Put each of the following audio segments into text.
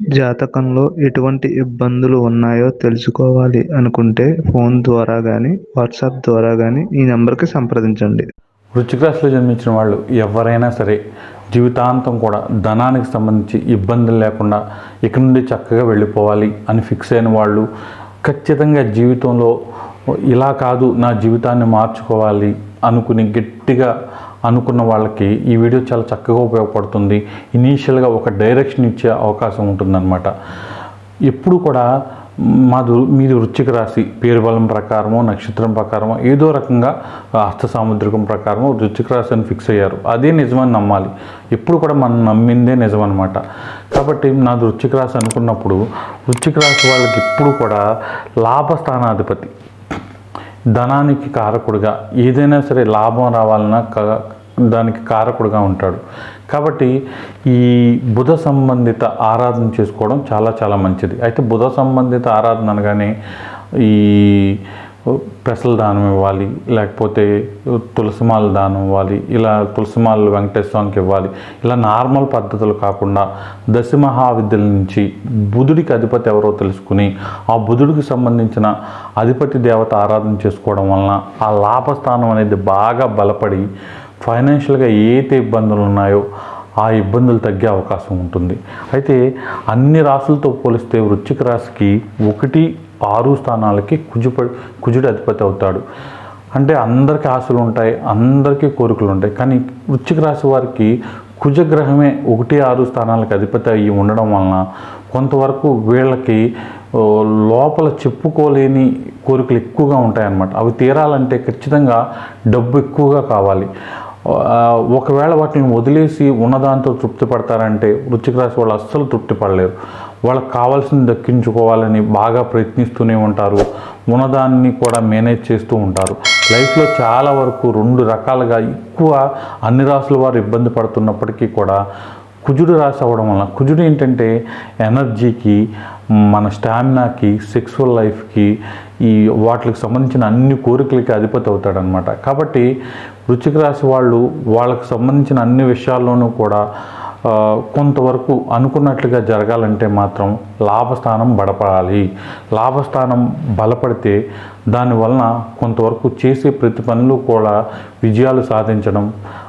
జాతకంలో ఎటువంటి ఇబ్బందులు ఉన్నాయో తెలుసుకోవాలి అనుకుంటే ఫోన్ ద్వారా కానీ వాట్సాప్ ద్వారా కానీ ఈ నెంబర్కి సంప్రదించండి. వృశ్చిక రాశిలో జన్మించిన వాళ్ళు ఎవరైనా సరే జీవితాంతం కూడా ధనానికి సంబంధించి ఇబ్బందులు లేకుండా ఇక్కడి నుండి చక్కగా వెళ్ళిపోవాలి అని ఫిక్స్ అయిన వాళ్ళు ఖచ్చితంగా జీవితంలో ఇలా కాదు నా జీవితాన్ని మార్చుకోవాలి అనుకుని గట్టిగా అనుకున్న వాళ్ళకి ఈ వీడియో చాలా చక్కగా ఉపయోగపడుతుంది. ఇనీషియల్గా ఒక డైరెక్షన్ ఇచ్చే అవకాశం ఉంటుందన్నమాట. ఎప్పుడు కూడా మాది మీది వృచ్చిక రాశి పేరు బలం ప్రకారమో నక్షత్రం ప్రకారమో ఏదో రకంగా హస్త సాముద్రికం ప్రకారమో వృచ్చిక రాశి అని ఫిక్స్ అయ్యారు. అదే నిజమని నమ్మాలి. ఎప్పుడు కూడా మనం నమ్మిందే నిజం అనమాట కాబట్టి నాది వృచ్చిక రాశి అనుకున్నప్పుడు వృచ్చిక రాశి వాళ్ళకి ఎప్పుడు కూడా లాభస్థానాధిపతి ధనానికి కారకుడుగా ఏదైనా సరే లాభం రావాలన్నా క- దానికి కారకుడుగా ఉంటాడు. కాబట్టి ఈ బుధ సంబంధిత ఆరాధన చేసుకోవడం చాలా చాలా మంచిది. అయితే బుధ సంబంధిత ఆరాధన అనగానే ఈ పెసల దానం ఇవ్వాలి లేకపోతే తులసిమాల దానం ఇవ్వాలి ఇలా తులసిమాల వెంకటేశ్వరానికి ఇవ్వాలి. ఇలా నార్మల్ పద్ధతులు కాకుండా దశ మహావిద్యల నుంచి బుధుడికి అధిపతి ఎవరో తెలుసుకుని ఆ బుధుడికి సంబంధించిన అధిపతి దేవత ఆరాధన చేసుకోవడం వలన ఆ లాభస్థానం అనేది బాగా బలపడి ఫైనాన్షియల్గా ఏతే ఇబ్బందులు ఉన్నాయో ఆ ఇబ్బందులు తగ్గే అవకాశం ఉంటుంది. అయితే అన్ని రాసులతో పోలిస్తే వృశ్చిక రాశికి ఒకటి ఆరు స్థానాలకి కుజుప కుజుడు అధిపతి అవుతాడు. అంటే అందరికీ ఆశలు ఉంటాయి అందరికీ కోరికలు ఉంటాయి. కానీ వృశ్చిక రాశి వారికి కుజగ్రహమే ఒకటి ఆరు స్థానాలకు అధిపతి అయ్యి ఉండడం వలన కొంతవరకు వీళ్ళకి లోపల చెప్పుకోలేని కోరికలు ఎక్కువగా ఉంటాయన్నమాట. అవి తీరాలంటే ఖచ్చితంగా డబ్బు ఎక్కువగా కావాలి. ఒకవేళ వాటిని వదిలేసి ఉన్నదాంతో తృప్తి పడతారంటే వృచ్చిక రాశి వాళ్ళు అస్సలు తృప్తి పడలేరు. వాళ్ళకి కావాల్సింది దక్కించుకోవాలని బాగా ప్రయత్నిస్తూనే ఉంటారు. ఉన్నదాన్ని కూడా మేనేజ్ చేస్తూ ఉంటారు. లైఫ్లో చాలా వరకు రెండు రకాలుగా ఎక్కువ అన్ని రాసుల వారు ఇబ్బంది పడుతున్నప్పటికీ కూడా కుజుడు రాసి అవ్వడం వల్ల కుజుడు ఏంటంటే ఎనర్జీకి మన స్టామినాకి సెక్సువల్ లైఫ్కి ఈ వాటికి సంబంధించిన అన్ని కోరికలకి అధిపతి అవుతాడనమాట కాబట్టి వృశ్చిక రాశి వాళ్ళు వాళ్ళకి సంబంధించిన అన్ని విషయాల్లోనూ కూడా కొంతవరకు అనుకున్నట్లుగా జరగాలంటే మాత్రం లాభస్థానం బలపడాలి లాభస్థానం బలపడితే దానివలన కొంతవరకు చేసే ప్రతి పనులు కూడా విజయాలు సాధించడం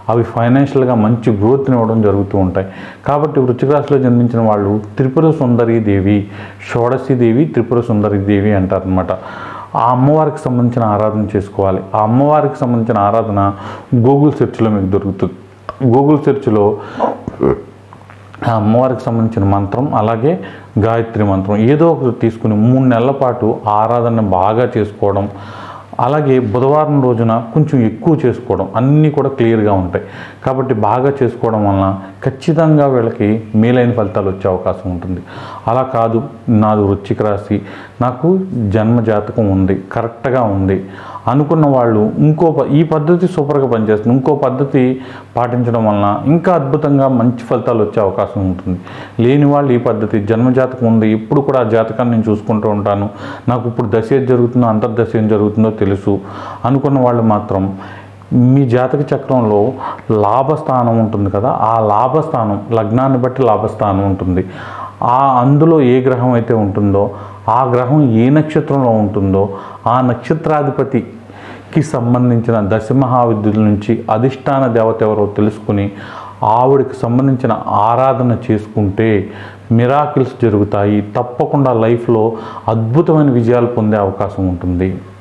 అవి ఫైనాన్షియల్గా మంచి గ్రోత్ని ఇవ్వడం జరుగుతూ ఉంటాయి. కాబట్టి వృచ్చికరాశిలో జన్మించిన వాళ్ళు త్రిపుర సుందరీ దేవి షోడశి దేవి త్రిపుర సుందరీ దేవి అంటారనమాట ఆ అమ్మవారికి సంబంధించిన ఆరాధన చేసుకోవాలి. ఆ అమ్మవారికి సంబంధించిన ఆరాధన గూగుల్ సెర్చ్లో మీకు దొరుకుతుంది. గూగుల్ సెర్చ్లో ఆ అమ్మవారికి సంబంధించిన మంత్రం అలాగే గాయత్రి మంత్రం ఏదో ఒకటి తీసుకుని మూడు నెలల పాటు ఆరాధన బాగా చేసుకోవడం అలాగే బుధవారం రోజున కొంచెం ఎక్కువ చేసుకోవడం అన్నీ కూడా క్లియర్గా ఉంటాయి. కాబట్టి బాగా చేసుకోవడం వలన ఖచ్చితంగా వీళ్ళకి మేలైన ఫలితాలు వచ్చే అవకాశం ఉంటుంది. అలా కాదు నాది వృశ్చిక రాశి. నాకు జన్మ జాతకం ఉంది కరెక్ట్గా ఉంది. అనుకున్న వాళ్ళు ఇంకో ప- ఈ పద్ధతి సూపర్గా పనిచేస్తుంది. ఇంకో పద్ధతి పాటించడం వలన ఇంకా అద్భుతంగా మంచి ఫలితాలు వచ్చే అవకాశం ఉంటుంది. లేని వాళ్ళు ఈ పద్ధతి జన్మజాతకం ఉంది ఇప్పుడు కూడా ఆ జాతకాన్ని నేను చూసుకుంటూ ఉంటాను. నాకు ఇప్పుడు దశ ఏది జరుగుతుందో అంతర్దశ ఏం జరుగుతుందో తెలుసు. అనుకున్న వాళ్ళు మాత్రం మీ జాతక చక్రంలో లాభస్థానం ఉంటుంది కదా ఆ లాభస్థానం లగ్నాన్ని బట్టి లాభస్థానం ఉంటుంది. ఆ అందులో ఏ గ్రహం అయితే ఉంటుందో ఆ గ్రహం ఏ నక్షత్రంలో ఉంటుందో ఆ నక్షత్రాధిపతికి సంబంధించిన దశ మహావిద్యుల నుంచి అధిష్టాన దేవత ఎవరో తెలుసుకుని ఆవిడకి సంబంధించిన ఆరాధన చేసుకుంటే మిరాకిల్స్ జరుగుతాయి. తప్పకుండా లైఫ్లో అద్భుతమైన విజయాలు పొందే అవకాశం ఉంటుంది.